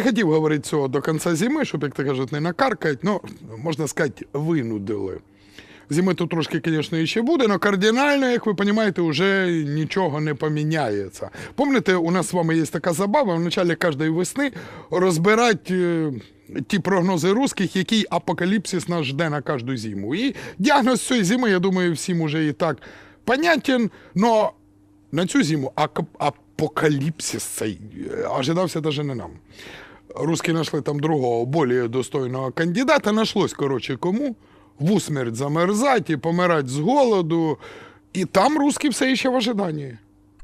Не хотів говорити цього до кінця зими, щоб, як то кажуть, не накаркать, ну, можна сказати, винудили. Зими тут трошки, звісно, ще буде, але кардинально, як ви розумієте, вже нічого не поміняється. Пам'ятаєте, у нас з вами є така забава в началі кожної весни розбирати е, ті прогнози русських, який апокаліпсис нас жде на кожну зиму. І діагноз цієї зими, я думаю, всім уже і так понятен, но на цю зиму апокаліпсис цей е, ожидався навіть не нам Русські знайшли там другого, більш достойного кандидата. Нашлось, коротше, кому в усмерть замерзати і помирати з голоду. І там русські все ще в ожиданні.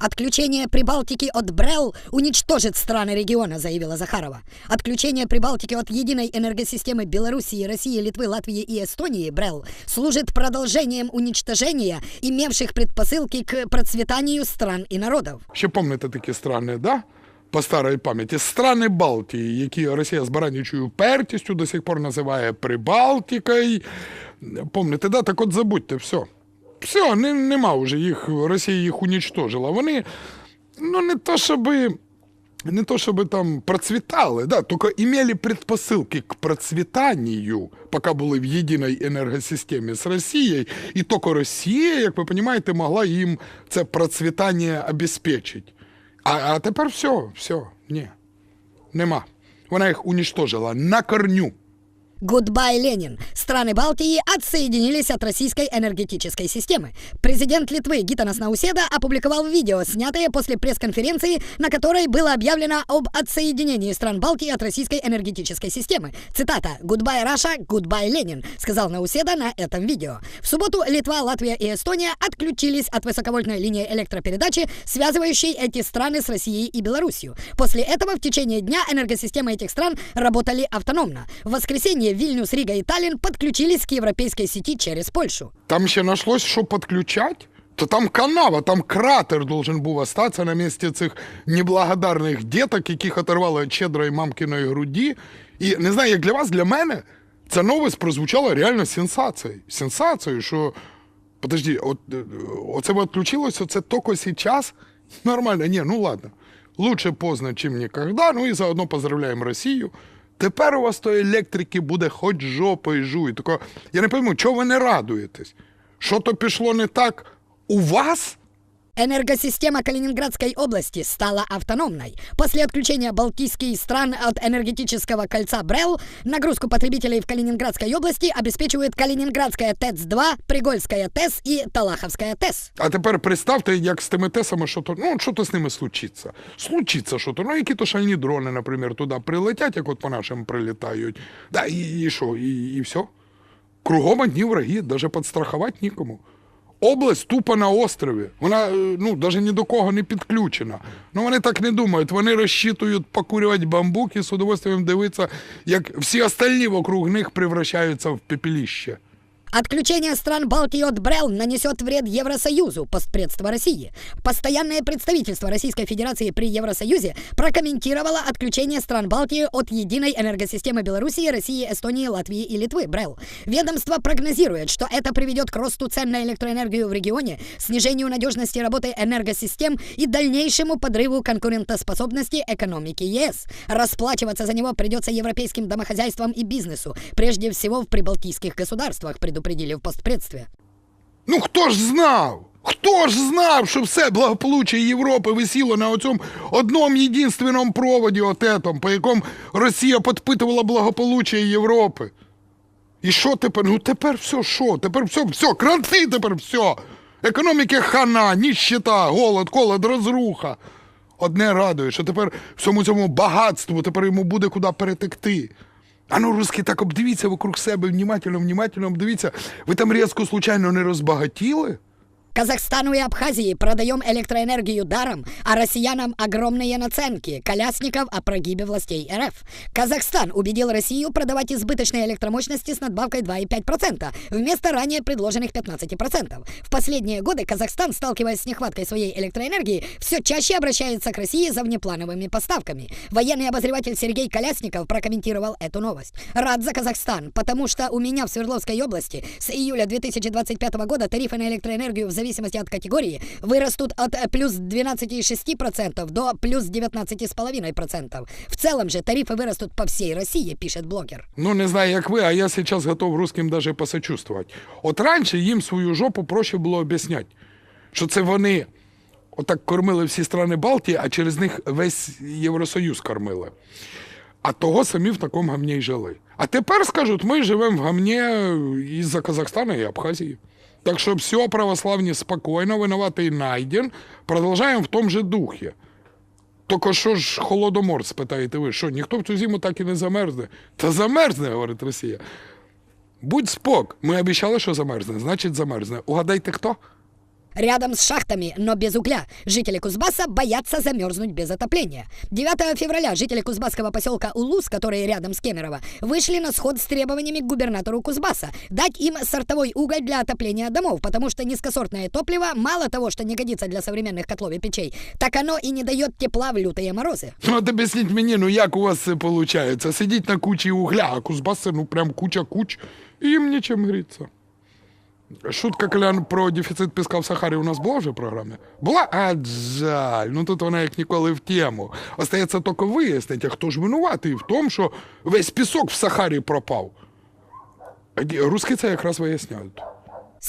Отключение Прибалтики от БРЭЛ уничтожит страны региона, заявила Захарова. Отключение Прибалтики от единой энергосистемы Белоруссии, России, Литвы, Латвии и Эстонии, БРЭЛ, служит продолжением уничтожения имевших предпосылки к процветанию стран и народов. Ще пам'ятаєте такі страни, да? По старій пам'яті. Страни Балтії, які Росія з баранячою пертістю до сих пор називає Прибалтикою. Пам'ятаєте, да? Так от забудьте, все. Все, не, нема вже їх, Росія їх унічтожила. Вони, ну не то щоби. Не то чтобы там процветали, да, только имели предпосылки к процветанию, пока були в єдиній енергосистемі з Росією, і тільки Росія, як ви розумієте, могла їм це процвітання обезпечити. А, а тепер все, все, ні, нема. Вона їх уніштожила на корню. Гудбай, Ленин! Страны Балтии отсоединились от российской энергетической системы. Президент Литвы Гитанас Науседа опубликовал видео, снятое после пресс-конференции, на которой было объявлено об отсоединении стран Балтии от российской энергетической системы. Цитата «Гудбай, Раша, гудбай, Ленин», сказал Науседа на этом видео. В субботу Литва, Латвия и Эстония отключились от высоковольтной линии электропередачи, связывающей эти страны с Россией и Белоруссией. После этого в течение дня энергосистемы этих стран работали автономно. В воскресенье Вильнюс, Рига и Таллин подключились к европейской сети через Польшу. Там ще нашлось, що підключати. То там канава, там кратер должен був остатися на місці цих неблагодарних діток, яких оторвали щедрої мамкиної груді. І не знаю, як для вас, для мене ця новость прозвучала реально сенсацією. Сенсацією, що подожди, от, е, оце відключилося, це тільки зараз. Нормально, ні, ну ладно. Лучше поздно, чим ніколи. Ну і заодно поздравляємо Росію. Тепер у вас тої електрики буде хоч жопою жуй. Тако, я не пойму, чого ви не радуєтесь? Що то пішло не так у вас? Энергосистема Калининградской области стала автономной. После отключения балтийских стран от энергетического кольца БРЭЛ нагрузку потребителей в Калининградской области обеспечивает Калининградская ТЭЦ-2, Пригольская ТЭС и Талаховская ТЭС. А тепер представте, як з тими тесами, що то, ну, що то з ними случиться. Случиться що то. Ну, які то шальні дрони, наприклад, туди прилетять, як от по нашим прилітають. Да, і, і що, і, і все. Кругом одні враги, навіть підстрахувати нікому. Область тупо на острові. Вона е, ну, навіть ні до кого не підключена. Ну вони так не думають. Вони розчитують покурювати бамбук і з удовольствием дивитися, як всі остальні вокруг них превращаються в пепелище. Отключение стран Балтии от БРЭЛ нанесет вред Евросоюзу, постпредство России. Постоянное представительство Российской Федерации при Евросоюзе прокомментировало отключение стран Балтии от единой энергосистемы Белоруссии, России, Эстонии, Латвии и Литвы, БРЭЛ. Ведомство прогнозирует, что это приведет к росту цен на электроэнергию в регионе, снижению надежности работы энергосистем и дальнейшему подрыву конкурентоспособности экономики ЕС. Расплачиваться за него придется европейским домохозяйствам и бизнесу, прежде всего в прибалтийских государствах, предупредили в постпредстве. Ну хто ж знав? Хто ж знав, що все благополуччя Європи висіло на оцьому одному єдинственному проводі отетом, по якому Росія підпитувала благополуччя Європи? І що тепер? Ну тепер все, що? Тепер все, все, кранти тепер все. Економіки хана, ніщита, голод, колод, розруха. Одне радує, що тепер всьому цьому багатству тепер йому буде куди перетекти. А ну, русські, так обдивіться вокруг себе, внимательно, внимательно обдивіться. Ви там різко, случайно не розбагатіли? Казахстану и Абхазии продаем электроэнергию даром, а россиянам огромные наценки. Колясников о прогибе властей РФ. Казахстан убедил Россию продавать избыточные электромощности с надбавкой 2,5% вместо ранее предложенных 15%. В последние годы Казахстан, сталкиваясь с нехваткой своей электроэнергии, все чаще обращается к России за внеплановыми поставками. Военный обозреватель Сергей Колясников прокомментировал эту новость. Рад за Казахстан, потому что у меня в Свердловской области с июля 2025 года тарифы на электроэнергию в зависимости зависимости от категории, вырастут от э, плюс 12,6% до плюс 19,5%. В целом же тарифы вырастут по всей России, пишет блогер. Ну, не знаю, як ви, а я сейчас готов русским даже посочувствовать. От раніше їм свою жопу проще було об'ясняти, що це вони отак кормили всі страни Балтії, а через них весь Євросоюз кормили. А того самі в такому гамні й жили. А тепер скажуть, ми живемо в гамні із-за Казахстана і Абхазії. Так що все, православні, спокійно, винуватий найден, Продолжаем в тому же духі. Тільки що ж холодомор, спитаєте ви, що ніхто в цю зиму так і не замерзне? Та замерзне, говорить Росія. Будь спок, ми обіцяли, що замерзне, значить замерзне. Угадайте хто? Рядом с шахтами, но без угля, жители Кузбасса боятся замерзнуть без отопления. 9 февраля жители кузбасского поселка Улус, которые рядом с Кемерово, вышли на сход с требованиями к губернатору Кузбасса дать им сортовой уголь для отопления домов, потому что низкосортное топливо мало того, что не годится для современных котлов и печей, так оно и не дает тепла в лютые морозы. Ну, от об'ясніть мені, ну як у вас це виходить? Сидіть на кучі угля, а Кузбасси, ну прям куча куч, і їм нічим гріться. Шутка Колян про дефіцит піска в Сахарі у нас була вже в програмі? Була? А жаль, ну тут вона як ніколи в тему. Остається тільки вияснити, хто ж винуватий в тому, що весь пісок в Сахарі пропав. Руски це якраз виясняють.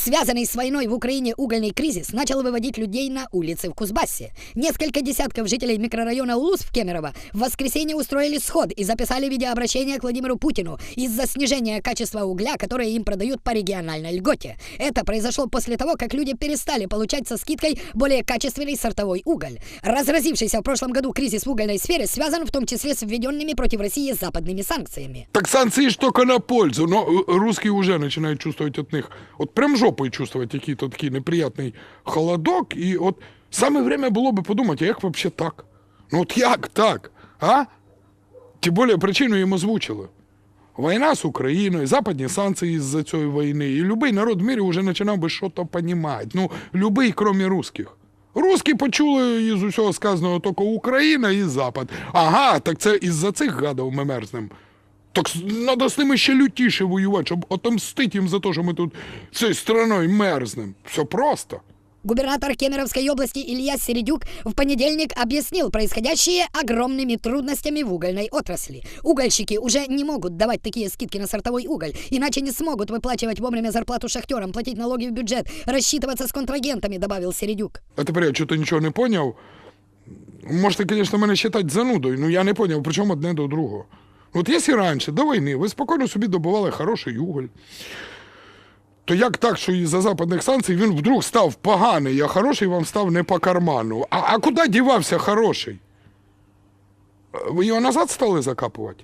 Связанный с войной в Украине угольный кризис начал выводить людей на улицы в Кузбассе. Несколько десятков жителей микрорайона Улус в Кемерово в воскресенье устроили сход и записали видеообращение к Владимиру Путину из-за снижения качества угля, которое им продают по региональной льготе. Это произошло после того, как люди перестали получать со скидкой более качественный сортовой уголь. Разразившийся в прошлом году кризис в угольной сфере связан в том числе с введенными против России западными санкциями. Так санкции только на пользу, но э, русские уже начинают чувствовать от них, вот прям жопой чувствовать какие-то такий неприятний холодок, і от саме время було би подумати, а як вообще так? Ну от як так, а? Тим більше причину їм озвучили. Війна з Україною, западні санкції з-за цієї війни, і будь-який народ в мірі вже починав би щось розуміти. Ну, будь-який, крім русських. Русські почули із усього сказаного тільки Україна і Запад. Ага, так це із-за цих гадів ми мерзнемо. Так треба з ними ще лютіше воювати, щоб отомстити їм за те, що ми тут цією страною мерзнемо. Все просто. Губернатор Кемеровской области Илья Середюк в понедельник объяснил происходящее огромными трудностями в угольной отрасли. Угольщики уже не могут давать такие скидки на сортовой уголь, иначе не смогут выплачивать вовремя зарплату шахтерам, платить налоги в бюджет, рассчитываться с контрагентами, добавил Середюк. А тепер я чого нічого не поняв. Можете, звісно, мене вважати занудою, але я не поняв, при чому одне до другого. От якщо раніше, до війни, ви спокійно собі добували хороший уголь, то як так, що із-за западних санкцій він вдруг став поганий, а хороший вам став не по карману? А, а куди дівався хороший? Ви його назад стали закапувати?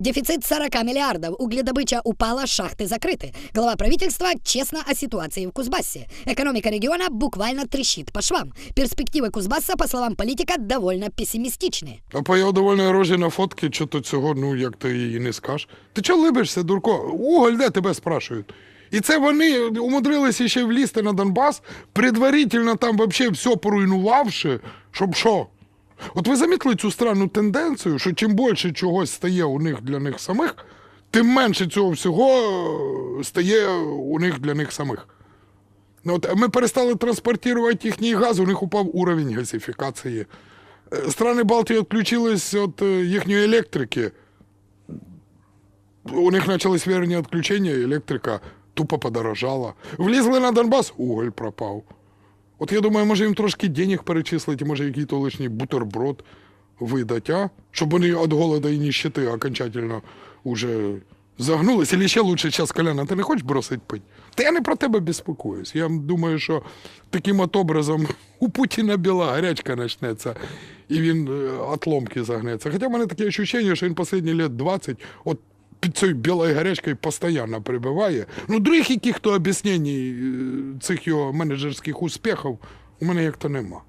Дефицит 40 миллиардов, угледобыча упала, шахты закрыты. Глава правительства честно о ситуации в Кузбассе. Экономика региона буквально трещит по швам. Перспективы Кузбасса, по словам политика, довольно пессимистичны. А по його довольно рожі на фотки, що то цього, ну як ти її не скажеш. Ти чого либишся, дурко? Уголь де тебе спрашують? І це вони умудрилися ще влізти на Донбас, предварительно там вообще все поруйнувавши, щоб що? От ви замітили цю странну тенденцію, що чим більше чогось стає у них для них самих, тим менше цього всього е, стає у них для них самих. Ну, от ми перестали транспортувати їхній газ, у них упав уровень газифікації. Е, Страни Балтії відключились від е, їхньої електрики. У них почались вірні відключення, електрика тупо подорожала. Влізли на Донбас, уголь пропав. От я думаю, може їм трошки денег перечислити, може який-то лишній бутерброд видати, а? Щоб вони від голода і нищети окончательно уже загнулись. Или ще лучше зараз, Коляна, ти не хочеш бросити пить? Та я не про тебе безпокоюсь. Я думаю, що таким от образом у Путіна біла гарячка почнеться, і він е, от ломки загнеться. Хоча в мене таке відчуття, що він останні лет 20 от під цією білою гарячкою постійно прибиває. Ну, других яких то об'яснень е, цих його менеджерських успіхів у мене як то нема.